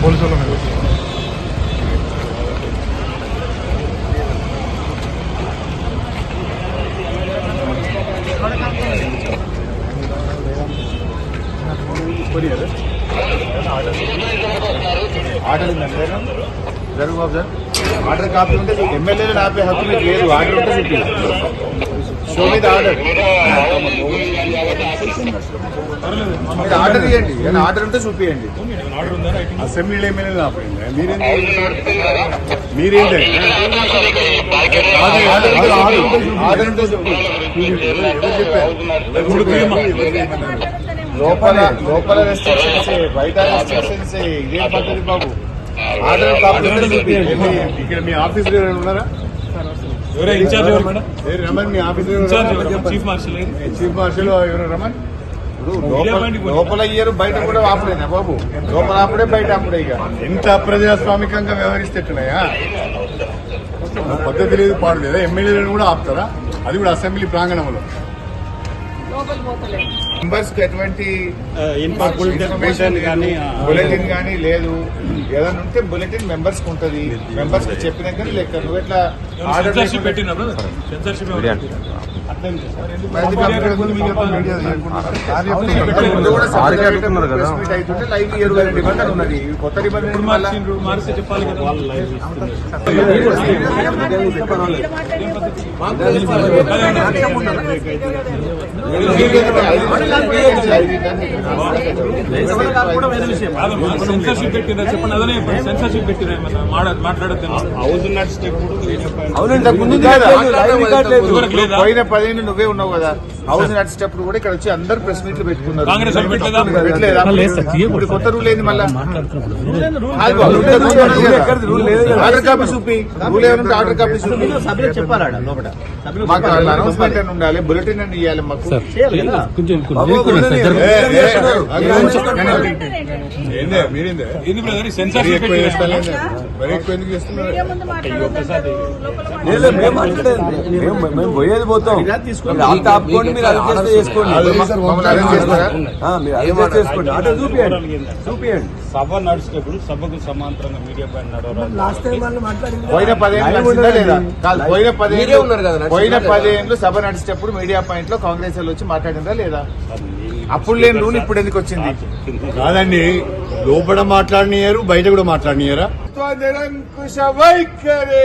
Police వాళ్ళ మీద order ఉందండి జరుగు బాబు సార్ ఆర్డర్ కాపీ ఉంటే ఎమ్మెల్యేలు ఆపే హక్కు మీకు లేదు ఆర్డర్ ఉంటే చూపి షో మీద ఆర్డర్ మీరు ఆర్డర్ ఇవ్వండి ఏమైనా ఆర్డర్ ఉంటే చూపియండి. అసెంబ్లీలో ఆపండి మీరేంటి మీరేంటి ఆర్డర్ ఉంటే లోపల లోపల రెస్ట్రిక్షన్స్ బయట రెస్ట్రిక్షన్స్ ఇదే పద్ధతి బాబు? ఆర్డర్ ఇక్కడ మీ ఆఫీస్ ఉన్నారా? ఎవరే ఇన్ఛార్జ్ ఎవరు? మేడం ఏ రమణ్ మీ ఆఫీస్ ఇన్ఛార్జ్ ఎవరు? చీఫ్ మార్షల్ ఏది? చీఫ్ మార్షల్ ఎవరు రమణ్? ఇప్పుడు లోపల ఇయ్యరు బయట కూడా ఆపలేనా బాబు? లోపల ఆపడే బయట ఆపడే ఇక. ఎంత అప్రజాస్వామికంగా వ్యవహరిస్తేట్టున్నాయా పద్ధతి లేదు పాడు లేదా? ఎమ్మెల్యేలను కూడా ఆపుతారా? అది కూడా అసెంబ్లీ ప్రాంగణంలో. మెంబర్స్కి ఎటువంటి కానీ బులెటిన్ కానీ లేదు. ఏదైనా ఉంటే బులెటిన్ మెంబర్స్కి ఉంటది. మెంబర్స్కి నువ్వు ఎట్లా ఆర్డర్ ఉన్నది. ఇవి కొత్త చెప్పాలి సెన్సర్షిప్ పెట్టినా చెప్పండి అదనే సెన్సర్షిప్ లేదా? పోయిన పదిహేను నువ్వే ఉన్నావు కదా. హౌస్ నడిచేటప్పుడు కూడా ఇక్కడ వచ్చి అందరు ప్రెస్ మీట్లు పెట్టుకున్నారు? ఇప్పుడు కొత్త రూల్ ఏంది మళ్ళా. ఆర్డర్ కాపీ చూపి రూల్ ఏమంటే ఆర్డర్ కాపీ చూపి లోపల. మాకు అనౌన్స్మెంట్ అని ఉండాలి? బులెటిన్ అని ఇవ్వాలి మాకు? చేయాలి కదా? ఏందే మీరేందే. ఏంది బ్రదర్ మరీ సెన్సర్షిప్ ఎక్కువ పెట్టినా చేస్తలేందే? మరీ ఎక్కువ ఎందుకు చేస్తున్నారు? మేము పోయేది పోతాం. అంత ఆపుకోండి మీరు అది చేస్తే చేసుకోండి. మీరు అది చేసుకోండి. చూపియండి. చూపియండి. సభ నడిచేటప్పుడు సభకు సమాంతరంగా మీడియా పైన నడవరాదు పోయిన పదేళ్ళు పోయిన పదేళ్ళు పోయిన పదేళ్ళు సభ నడిచేటప్పుడు మీడియా పాయింట్లో కాంగ్రెస్ వాళ్ళు వచ్చి మాట్లాడిందా లేదా? అప్పుడు లేని రూల్ ఇప్పుడు ఎందుకు వచ్చింది? కాదండి లోపల మాట్లాడినారు బయట కూడా మాట్లాడినారా నిరంకుశ వైఖరి.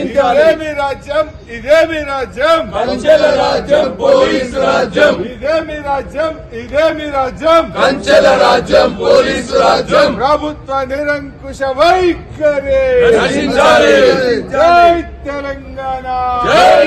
ఇదేమి రాజ్యం ఇదేమి రాజ్యం. కంచెల రాజ్యం పోలీసు రాజ్యం. ఇదేమి రాజ్యం ఇదేమి రాజ్యం. కంచెల రాజ్యం పోలీసు రాజ్యం. ప్రభుత్వ నిరంకుశ వైఖరి. జై తెలంగాణ. జై